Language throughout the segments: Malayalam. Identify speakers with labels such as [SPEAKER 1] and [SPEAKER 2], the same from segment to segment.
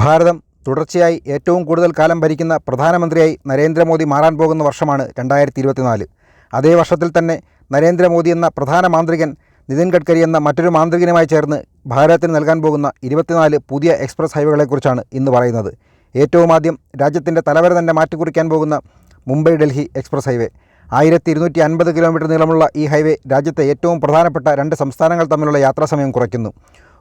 [SPEAKER 1] ഭാരതം തുടർച്ചയായി ഏറ്റവും കൂടുതൽ കാലം ഭരിക്കുന്ന പ്രധാനമന്ത്രിയായി നരേന്ദ്രമോദി മാറാൻ പോകുന്ന വർഷമാണ് രണ്ടായിരത്തി ഇരുപത്തിനാല് അതേ വർഷത്തിൽ തന്നെ നരേന്ദ്രമോദി എന്ന പ്രധാന മാന്ത്രികൻ നിതിൻ ഗഡ്കരി എന്ന മറ്റൊരു മാന്ത്രികനുമായി ചേർന്ന് ഭാരതത്തിന് നൽകാൻ പോകുന്ന ഇരുപത്തിനാല് പുതിയ എക്സ്പ്രസ് ഹൈവേകളെക്കുറിച്ചാണ് ഇന്ന് പറയുന്നത്. ഏറ്റവും ആദ്യം രാജ്യത്തിന്റെ തലവര തന്നെ മാറ്റിക്കുറിക്കാൻ പോകുന്ന മുംബൈ ഡൽഹി എക്സ്പ്രസ് ഹൈവേ. ആയിരത്തി ഇരുന്നൂറ്റി അൻപത് കിലോമീറ്റർ നീളമുള്ള ഈ ഹൈവേ രാജ്യത്തെ ഏറ്റവും പ്രധാനപ്പെട്ട രണ്ട് സംസ്ഥാനങ്ങൾ തമ്മിലുള്ള യാത്രാസമയം കുറയ്ക്കുന്നു.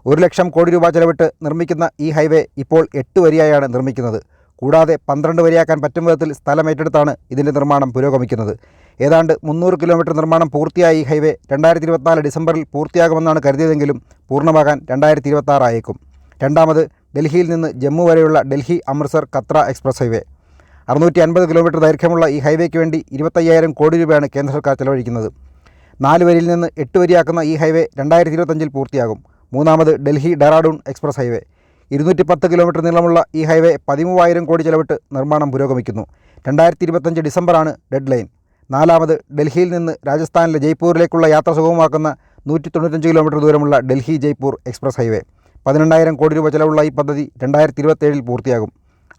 [SPEAKER 1] ഒരു ലക്ഷം കോടി രൂപ ചെലവിട്ട് നിർമ്മിക്കുന്ന ഈ ഹൈവേ ഇപ്പോൾ എട്ട് വരിയായാണ് നിർമ്മിക്കുന്നത്. കൂടാതെ പന്ത്രണ്ട് വരിയാക്കാൻ പറ്റും വിധത്തിൽ സ്ഥലം ഏറ്റെടുത്താണ് ഇതിന്റെ നിർമ്മാണം പുരോഗമിക്കുന്നത്. ഏതാണ്ട് മുന്നൂറ് കിലോമീറ്റർ നിർമ്മാണം പൂർത്തിയായ ഈ ഹൈവേ രണ്ടായിരത്തി ഇരുപത്തിനാല് ഡിസംബറിൽ പൂർത്തിയാകുമെന്നാണ് കരുതിയതെങ്കിലും പൂർണമാകാൻ രണ്ടായിരത്തി ഇരുപത്താറായേക്കും രണ്ടാമത് ഡൽഹിയിൽ നിന്ന് ജമ്മു വരെയുള്ള ഡൽഹി അമൃത്സർ കത്ര എക്സ്പ്രസ് ഹൈവേ. അറുന്നൂറ്റി അൻപത് കിലോമീറ്റർ ദൈർഘ്യമുള്ള ഈ ഹൈവേക്ക് വേണ്ടി ഇരുപത്തയ്യായിരം കോടി രൂപയാണ് കേന്ദ്ര സർക്കാർ ചെലവഴിക്കുന്നത്. നാല് വരിയിൽ നിന്ന് എട്ട് വരിയാക്കുന്ന ഈ ഹൈവേ രണ്ടായിരത്തി ഇരുപത്തഞ്ചിൽ പൂർത്തിയാകും. മൂന്നാമത് ഡൽഹി ഡെറാഡൂൺ എക്സ്പ്രസ് ഹൈവേ. ഇരുന്നൂറ്റി പത്ത് കിലോമീറ്റർ നീളമുള്ള ഈ ഹൈവേ പതിമൂവായിരം കോടി ചെലവിട്ട് നിർമ്മാണം പുരോഗമിക്കുന്നു. രണ്ടായിരത്തി ഇരുപത്തഞ്ച് ഡിസംബറാണ് ഡെഡ് ലൈൻ നാലാമത് ഡൽഹിയിൽ നിന്ന് രാജസ്ഥാനിലെ ജയ്പൂരിലേക്കുള്ള യാത്ര സുഗമമാക്കുന്ന നൂറ്റി തൊണ്ണൂറ്റഞ്ച് കിലോമീറ്റർ ദൂരമുള്ള ഡൽഹി ജയ്പൂർ എക്സ്പ്രസ് ഹൈവേ. പതിനെണ്ണായിരം കോടി രൂപ ചെലവുള്ള ഈ പദ്ധതി രണ്ടായിരത്തി ഇരുപത്തേഴിൽ പൂർത്തിയാകും.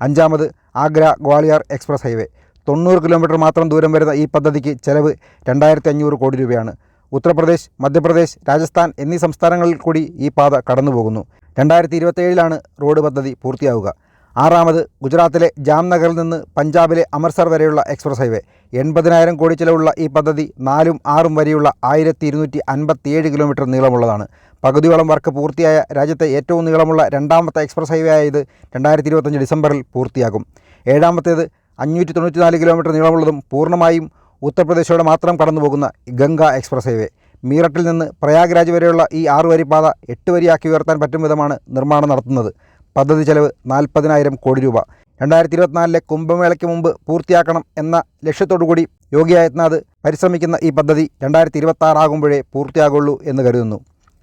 [SPEAKER 1] അഞ്ചാമത് ആഗ്ര ഗ്വാളിയാർ എക്സ്പ്രസ് ഹൈവേ. തൊണ്ണൂറ് കിലോമീറ്റർ മാത്രം ദൂരം വരുന്ന ഈ പദ്ധതിക്ക് ചെലവ് രണ്ടായിരത്തി അഞ്ഞൂറ് കോടി രൂപയാണ്. ഉത്തർപ്രദേശ് മധ്യപ്രദേശ് രാജസ്ഥാൻ എന്നീ സംസ്ഥാനങ്ങളിൽ കൂടി ഈ പാത കടന്നുപോകുന്നു. രണ്ടായിരത്തി ഇരുപത്തേഴിലാണ് റോഡ് പദ്ധതി പൂർത്തിയാവുക. ആറാമത് ഗുജറാത്തിലെ ജാംനഗറിൽ നിന്ന് പഞ്ചാബിലെ അമൃത്സർ വരെയുള്ള എക്സ്പ്രസ് ഹൈവേ. എൺപതിനായിരം കോടി ചിലവുള്ള ഈ പദ്ധതി നാലും ആറും വരെയുള്ള ആയിരത്തി ഇരുന്നൂറ്റി അൻപത്തിയേഴ് കിലോമീറ്റർ നീളമുള്ളതാണ്. പകുതിയോളം വർക്ക് പൂർത്തിയായ രാജ്യത്തെ ഏറ്റവും നീളമുള്ള രണ്ടാമത്തെ എക്സ്പ്രസ് ഹൈവേ ആയത് രണ്ടായിരത്തി ഇരുപത്തഞ്ച് ഡിസംബറിൽ പൂർത്തിയാകും. ഏഴാമത്തേത് അഞ്ഞൂറ്റി തൊണ്ണൂറ്റിനാല് കിലോമീറ്റർ നീളമുള്ളതും പൂർണമായും ഉത്തർപ്രദേശോടെ മാത്രം കടന്നുപോകുന്ന ഗംഗ എക്സ്പ്രസ് ഹൈവേ. മീററ്റിൽ നിന്ന് പ്രയാഗ്രാജ് വരെയുള്ള ഈ ആറ് വരി പാത എട്ട് വരിയാക്കി ഉയർത്താൻ പറ്റും വിധമാണ് നിർമ്മാണം നടത്തുന്നത്. പദ്ധതി ചെലവ് നാൽപ്പതിനായിരം കോടി രൂപ. രണ്ടായിരത്തി ഇരുപത്തിനാലിലെ കുംഭമേളയ്ക്ക് മുമ്പ് പൂർത്തിയാക്കണം എന്ന ലക്ഷ്യത്തോടുകൂടി യോഗി ആദിത്യനാഥ് പരിശ്രമിക്കുന്ന ഈ പദ്ധതി രണ്ടായിരത്തി ഇരുപത്താറാകുമ്പോഴേ പൂർത്തിയാകുള്ളൂ എന്ന് കരുതുന്നു.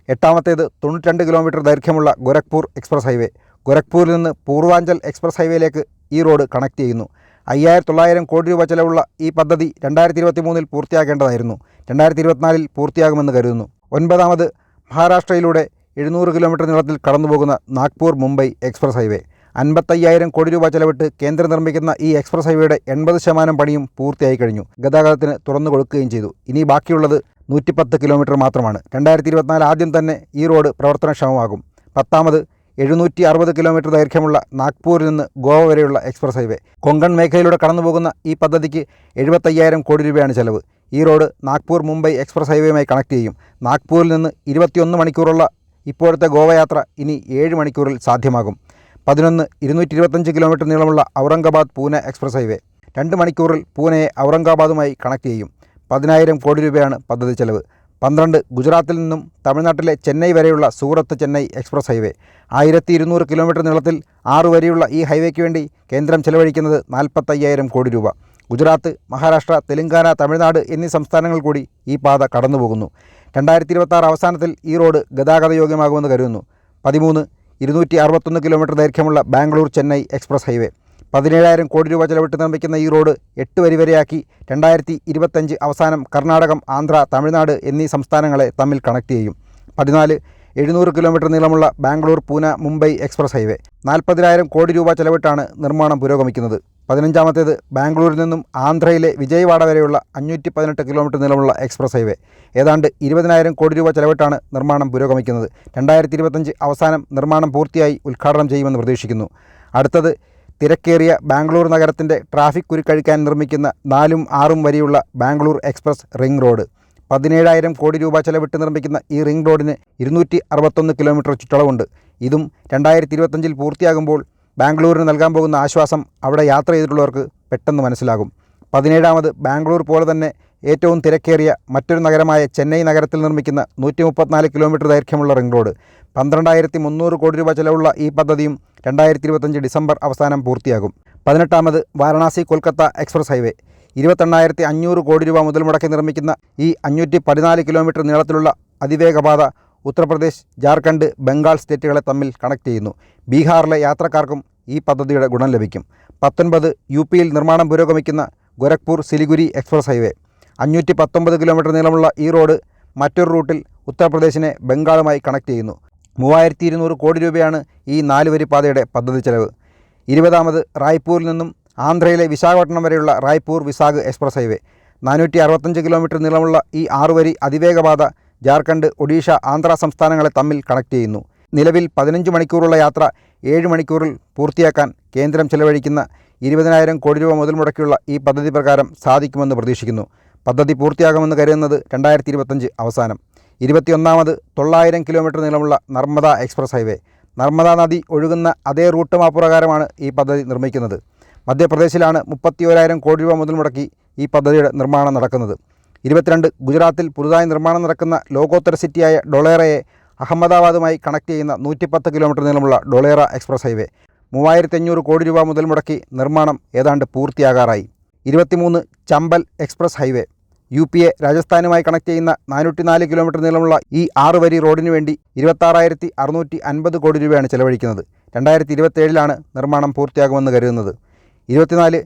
[SPEAKER 1] എട്ടാമത്തേത് തൊണ്ണൂറ്റിരണ്ട് കിലോമീറ്റർ ദൈർഘ്യമുള്ള ഗോരഖ്പൂർ എക്സ്പ്രസ് ഹൈവേ. ഗോരഖ്പൂരിൽ നിന്ന് പൂർവാഞ്ചൽ എക്സ്പ്രസ് ഹൈവേയിലേക്ക് ഈ റോഡ് കണക്ട് ചെയ്യുന്നു. അയ്യായിരത്തി തൊള്ളായിരം കോടി രൂപ ചെലവുള്ള ഈ പദ്ധതി രണ്ടായിരത്തി ഇരുപത്തി മൂന്നിൽ പൂർത്തിയാക്കേണ്ടതായിരുന്നു. രണ്ടായിരത്തി ഇരുപത്തിനാലിൽ പൂർത്തിയാകുമെന്ന് കരുതുന്നു. ഒൻപതാമത് മഹാരാഷ്ട്രയിലൂടെ എഴുന്നൂറ് കിലോമീറ്റർ നീളത്തിൽ കടന്നുപോകുന്ന നാഗ്പൂർ മുംബൈ എക്സ്പ്രസ് ഹൈവേ. അൻപത്തയ്യായിരം കോടി രൂപ ചെലവിട്ട് കേന്ദ്രം നിർമ്മിക്കുന്ന ഈ എക്സ്പ്രസ് ഹൈവേയുടെ എൺപത് ശതമാനം പണിയും പൂർത്തിയായി കഴിഞ്ഞു. ഗതാഗതത്തിന് തുറന്നു കൊടുക്കുകയും ചെയ്തു. ഇനി ബാക്കിയുള്ളത് നൂറ്റിപ്പത്ത് കിലോമീറ്റർ മാത്രമാണ്. രണ്ടായിരത്തി ഇരുപത്തിനാല് ആദ്യം തന്നെ ഈ റോഡ് പ്രവർത്തനക്ഷമമാകും. പത്താമത് എഴുന്നൂറ്റി അറുപത് കിലോമീറ്റർ ദൈർഘ്യമുള്ള നാഗ്പൂരിൽ നിന്ന് ഗോവ വരെയുള്ള എക്സ്പ്രസ് ഹൈവേ. കൊങ്കൺ മേഖലയിലൂടെ കടന്നുപോകുന്ന ഈ പദ്ധതിക്ക് എഴുപത്തയ്യായിരം കോടി രൂപയാണ് ചെലവ്. ഈ റോഡ് നാഗ്പൂർ മുംബൈ എക്സ്പ്രസ് ഹൈവേയുമായി കണക്ട് ചെയ്യും. നാഗ്പൂരിൽ നിന്ന് ഇരുപത്തിയൊന്ന് മണിക്കൂറുള്ള ഇപ്പോഴത്തെ ഗോവയാത്ര ഇനി ഏഴ് മണിക്കൂറിൽ സാധ്യമാകും. പതിനൊന്ന് ഇരുന്നൂറ്റി ഇരുപത്തഞ്ച് കിലോമീറ്റർ നീളമുള്ള ഔറംഗാബാദ് പൂനെ എക്സ്പ്രസ് ഹൈവേ. രണ്ട് മണിക്കൂറിൽ പൂനെയെ ഔറംഗാബാദുമായി കണക്ട് ചെയ്യും. പതിനായിരം കോടി രൂപയാണ് പദ്ധതി ചെലവ്. പന്ത്രണ്ട് ഗുജറാത്തിൽ നിന്നും തമിഴ്നാട്ടിലെ ചെന്നൈ വരെയുള്ള സൂറത്ത് ചെന്നൈ എക്സ്പ്രസ് ഹൈവേ. ആയിരത്തി ഇരുന്നൂറ് കിലോമീറ്റർ നീളത്തിൽ ആറ് വരെയുള്ള ഈ ഹൈവേക്ക് വേണ്ടി കേന്ദ്രം ചെലവഴിക്കുന്നത് നാൽപ്പത്തയ്യായിരം കോടി രൂപ. ഗുജറാത്ത് മഹാരാഷ്ട്ര തെലങ്കാന തമിഴ്നാട് എന്നീ സംസ്ഥാനങ്ങൾ കൂടി ഈ പാത കടന്നുപോകുന്നു. രണ്ടായിരത്തി ഇരുപത്താറ് അവസാനത്തിൽ ഈ റോഡ് ഗതാഗത യോഗ്യമാകുമെന്ന് കരുതുന്നു. പതിമൂന്ന് ഇരുന്നൂറ്റി അറുപത്തൊന്ന് കിലോമീറ്റർ ദൈർഘ്യമുള്ള ബാംഗ്ലൂർ ചെന്നൈ എക്സ്പ്രസ് ഹൈവേ. പതിനേഴായിരം കോടി രൂപ ചെലവിട്ട് നിർമ്മിക്കുന്ന ഈ റോഡ് എട്ട് വരി വരെയാക്കി രണ്ടായിരത്തി ഇരുപത്തഞ്ച് അവസാനം കർണാടകം ആന്ധ്ര തമിഴ്നാട് എന്നീ സംസ്ഥാനങ്ങളെ തമ്മിൽ കണക്ട് ചെയ്യും. പതിനാല് എഴുന്നൂറ് കിലോമീറ്റർ നീളമുള്ള ബാംഗ്ലൂർ പൂന മുംബൈ എക്സ്പ്രസ് ഹൈവേ. നാൽപ്പതിനായിരം കോടി രൂപ ചെലവിട്ടാണ് നിർമ്മാണം പുരോഗമിക്കുന്നത്. പതിനഞ്ചാമത്തേത് ബാംഗ്ലൂരിൽ നിന്നും ആന്ധ്രയിലെ വിജയവാഡ വരെയുള്ള അഞ്ഞൂറ്റി പതിനെട്ട് കിലോമീറ്റർ നീളമുള്ള എക്സ്പ്രസ് ഹൈവേ. ഏതാണ്ട് ഇരുപതിനായിരം കോടി രൂപ ചെലവിട്ടാണ് നിർമ്മാണം പുരോഗമിക്കുന്നത്. രണ്ടായിരത്തി ഇരുപത്തഞ്ച് അവസാനം നിർമ്മാണം പൂർത്തിയായി ഉദ്ഘാടനം ചെയ്യുമെന്ന് പ്രതീക്ഷിക്കുന്നു. അടുത്തത് തിരക്കേറിയ ബാംഗ്ലൂർ നഗരത്തിന്റെ ട്രാഫിക് കുരുക്കഴിക്കാൻ നിർമ്മിക്കുന്ന നാലും ആറും വരിയുള്ള ബാംഗ്ലൂർ എക്സ്പ്രസ് റിംഗ് റോഡ്. പതിനേഴായിരം കോടി രൂപ ചെലവിട്ട് നിർമ്മിക്കുന്ന ഈ റിംഗ് റോഡിന് ഇരുന്നൂറ്റി അറുപത്തൊന്ന് കിലോമീറ്റർ ചുറ്റളവുണ്ട്. ഇതും രണ്ടായിരത്തി ഇരുപത്തഞ്ചിൽ പൂർത്തിയാകുമ്പോൾ ബാംഗ്ലൂരിന് നൽകാൻ പോകുന്ന ആശ്വാസം അവിടെ യാത്ര ചെയ്തിട്ടുള്ളവർക്ക് പെട്ടെന്ന് മനസ്സിലാകും. പതിനേഴാമത് ബാംഗ്ലൂർ പോലെ തന്നെ ഏറ്റവും തിരക്കേറിയ മറ്റൊരു നഗരമായ ചെന്നൈ നഗരത്തിൽ നിർമ്മിക്കുന്ന നൂറ്റി മുപ്പത്തിനാല് കിലോമീറ്റർ ദൈർഘ്യമുള്ള റിംഗ് റോഡ്. പന്ത്രണ്ടായിരത്തി മുന്നൂറ് കോടി രൂപ ചെലവുള്ള ഈ പദ്ധതിയും രണ്ടായിരത്തി ഇരുപത്തഞ്ച് ഡിസംബർ അവസാനം പൂർത്തിയാകും. പതിനെട്ടാമത് വാരണാസി കൊൽക്കത്ത എക്സ്പ്രസ് ഹൈവേ. ഇരുപത്തെണ്ണായിരത്തി അഞ്ഞൂറ് കോടി രൂപ മുതൽ മുടക്കി നിർമ്മിക്കുന്ന ഈ അഞ്ഞൂറ്റി പതിനാല് കിലോമീറ്റർ നീളത്തിലുള്ള അതിവേഗപാത ഉത്തർപ്രദേശ് ജാർഖണ്ഡ് ബംഗാൾ സ്റ്റേറ്റുകളെ തമ്മിൽ കണക്ട് ചെയ്യുന്നു. ബീഹാറിലെ യാത്രക്കാർക്കും ഈ പദ്ധതിയുടെ ഗുണം ലഭിക്കും. പത്തൊൻപത് യു പിയിൽ നിർമ്മാണം പുരോഗമിക്കുന്ന ഗോരഖ്പൂർ സിലിഗുരി എക്സ്പ്രസ് ഹൈവേ. അഞ്ഞൂറ്റി പത്തൊമ്പത് കിലോമീറ്റർ നീളമുള്ള ഈ റോഡ് മറ്റൊരു റൂട്ടിൽ ഉത്തർപ്രദേശിനെ ബംഗാളുമായി കണക്ട് ചെയ്യുന്നു. മൂവായിരത്തി ഇരുന്നൂറ് കോടി രൂപയാണ് ഈ നാലുവരി പാതയുടെ പദ്ധതി ചെലവ്. ഇരുപതാമത് റായ്പൂരിൽ നിന്നും ആന്ധ്രയിലെ വിശാഖപട്ടണം വരെയുള്ള റായ്പൂർ വിസാഖ് എക്സ്പ്രസ് ഹൈവേ. നാനൂറ്റി അറുപത്തഞ്ച് കിലോമീറ്റർ നീളമുള്ള ഈ ആറുവരി അതിവേഗപാത ജാർഖണ്ഡ് ഒഡീഷ ആന്ധ്ര സംസ്ഥാനങ്ങളെ തമ്മിൽ കണക്ട് ചെയ്യുന്നു. നിലവിൽ പതിനഞ്ച് മണിക്കൂറുള്ള യാത്ര ഏഴ് മണിക്കൂറിൽ പൂർത്തിയാക്കാൻ കേന്ദ്രം ചെലവഴിക്കുന്ന ഇരുപതിനായിരം കോടി രൂപ മുതൽ മുടക്കിയുള്ള ഈ പദ്ധതി പ്രകാരം സാധിക്കുമെന്ന് പ്രതീക്ഷിക്കുന്നു. പദ്ധതി പൂർത്തിയാകുമെന്ന് കരുതുന്നത് രണ്ടായിരത്തി ഇരുപത്തഞ്ച് അവസാനം. ഇരുപത്തിയൊന്നാമത് തൊള്ളായിരം കിലോമീറ്റർ നീളമുള്ള നർമ്മദ എക്സ്പ്രസ് ഹൈവേ. നർമ്മദ നദി ഒഴുകുന്ന അതേ റൂട്ട് മാപ്പ് പ്രകാരമാണ് ഈ പദ്ധതി നിർമ്മിക്കുന്നത്. മധ്യപ്രദേശിലാണ് മുപ്പത്തി ഓരായിരം കോടി രൂപ മുതൽ മുടക്കി ഈ പദ്ധതിയുടെ നിർമ്മാണം നടക്കുന്നത്. ഇരുപത്തിരണ്ട് ഗുജറാത്തിൽ പുതുതായി നിർമ്മാണം നടക്കുന്ന ലോകോത്തര സിറ്റിയായ ഡൊളേറയെ അഹമ്മദാബാദുമായി കണക്ട് ചെയ്യുന്ന നൂറ്റിപ്പത്ത് കിലോമീറ്റർ നീളമുള്ള ഡൊളേറ എക്സ്പ്രസ് ഹൈവേ. മൂവായിരത്തി അഞ്ഞൂറ് കോടി രൂപ മുതൽ മുടക്കി നിർമ്മാണം ഏതാണ്ട് പൂർത്തിയാകാറായി. ഇരുപത്തിമൂന്ന് Chambal express highway. U P A രാജസ്ഥാനുമായി കണക്ട് ചെയ്യുന്ന നാനൂറ്റി നാല് കിലോമീറ്റർ നീളമുള്ള ഈ ആറ് വരി റോഡിനു വേണ്ടി ഇരുപത്താറായിരത്തി അറുന്നൂറ്റി അൻപത് കോടി രൂപയാണ് ചെലവഴിക്കുന്നത്. രണ്ടായിരത്തി ഇരുപത്തേഴിലാണ് നിർമ്മാണം പൂർത്തിയാകുമെന്ന് കരുതുന്നത്. ഇരുപത്തിനാല്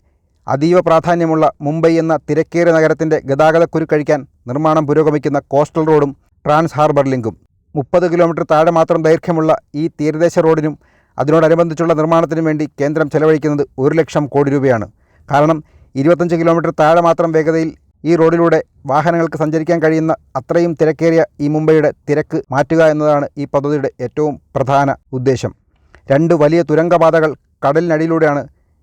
[SPEAKER 1] അതീവ പ്രാധാന്യമുള്ള മുംബൈ എന്ന തിരക്കേറിയ നഗരത്തിന്റെ ഗതാഗതക്കുരുക്കഴിക്കാൻ നിർമ്മാണം പുരോഗമിക്കുന്ന കോസ്റ്റൽ റോഡും ട്രാൻസ് ഹാർബർ ലിങ്കും. മുപ്പത് കിലോമീറ്റർ താഴെ മാത്രം ദൈർഘ്യമുള്ള ഈ തീരദേശ റോഡിനും അതിനോടനുബന്ധിച്ചുള്ള നിർമ്മാണത്തിനും വേണ്ടി കേന്ദ്രം ചെലവഴിക്കുന്നത് ഒരു ലക്ഷം കോടി രൂപയാണ്. കാരണം ഇരുപത്തഞ്ച് കിലോമീറ്റർ താഴെ മാത്രം വേഗതയിൽ ഈ റോഡിലൂടെ വാഹനങ്ങൾക്ക് സഞ്ചരിക്കാൻ കഴിയുന്ന അത്രയും തിരക്കേറിയ ഈ മുംബൈയുടെ തിരക്ക് മാറ്റുക എന്നതാണ് ഈ പദ്ധതിയുടെ ഏറ്റവും പ്രധാന ഉദ്ദേശം. രണ്ട് വലിയ തുരങ്കപാതകൾ കടലിനടിയിലൂടെയാണ്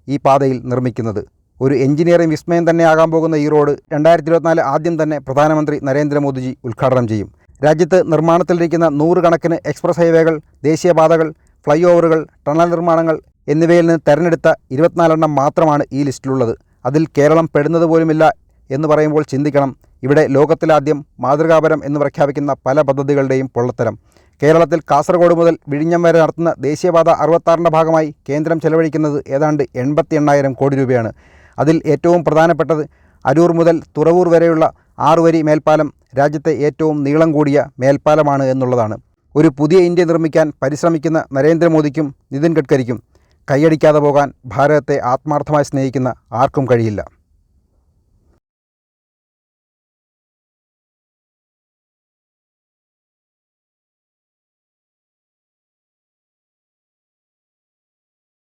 [SPEAKER 1] ഈ പാതയിൽ നിർമ്മിക്കുന്നത്. ഒരു എഞ്ചിനീയറിംഗ് വിസ്മയം തന്നെ ആകാൻ പോകുന്ന ഈ റോഡ് രണ്ടായിരത്തി ഇരുപത്തിനാല് ആദ്യം തന്നെ പ്രധാനമന്ത്രി നരേന്ദ്രമോദിജി ഉദ്ഘാടനം ചെയ്യും. രാജ്യത്ത് നിർമ്മാണത്തിലിരിക്കുന്ന നൂറുകണക്കിന് എക്സ്പ്രസ് ഹൈവേകൾ ദേശീയപാതകൾ ഫ്ലൈ ഓവറുകൾ ടണൽ നിർമ്മാണങ്ങൾ എന്നിവയിൽ നിന്ന് തെരഞ്ഞെടുത്ത ഇരുപത്തിനാലെണ്ണം മാത്രമാണ് ഈ ലിസ്റ്റിലുള്ളത്. അതിൽ കേരളം പെടുന്നത് പോലുമില്ല എന്ന് പറയുമ്പോൾ ചിന്തിക്കണം. ഇവിടെ ലോകത്തിലാദ്യം മാതൃകാപരം എന്ന് പ്രഖ്യാപിക്കുന്ന പല പദ്ധതികളുടെയും പൊള്ളത്തരം. കേരളത്തിൽ കാസർഗോഡ് മുതൽ വിഴിഞ്ഞം വരെ നടത്തുന്ന ദേശീയപാത അറുപത്താറിന്റെ ഭാഗമായി കേന്ദ്രം ചെലവഴിക്കുന്നത് ഏതാണ്ട് എൺപത്തി എണ്ണായിരം കോടി രൂപയാണ്. അതിൽ ഏറ്റവും പ്രധാനപ്പെട്ടത് അരൂർ മുതൽ തുറവൂർ വരെയുള്ള ആറുവരി മേൽപ്പാലം രാജ്യത്തെ ഏറ്റവും നീളം കൂടിയ മേൽപ്പാലമാണ് എന്നുള്ളതാണ്. ഒരു പുതിയ ഇന്ത്യ നിർമ്മിക്കാൻ പരിശ്രമിക്കുന്ന നരേന്ദ്രമോദിക്കും നിതിൻ ഗഡ്കരിക്കും കൈയടിക്കാതെ പോകാൻ ഭാരതത്തെ ആത്മാർത്ഥമായി സ്നേഹിക്കുന്ന ആർക്കും കഴിയില്ല.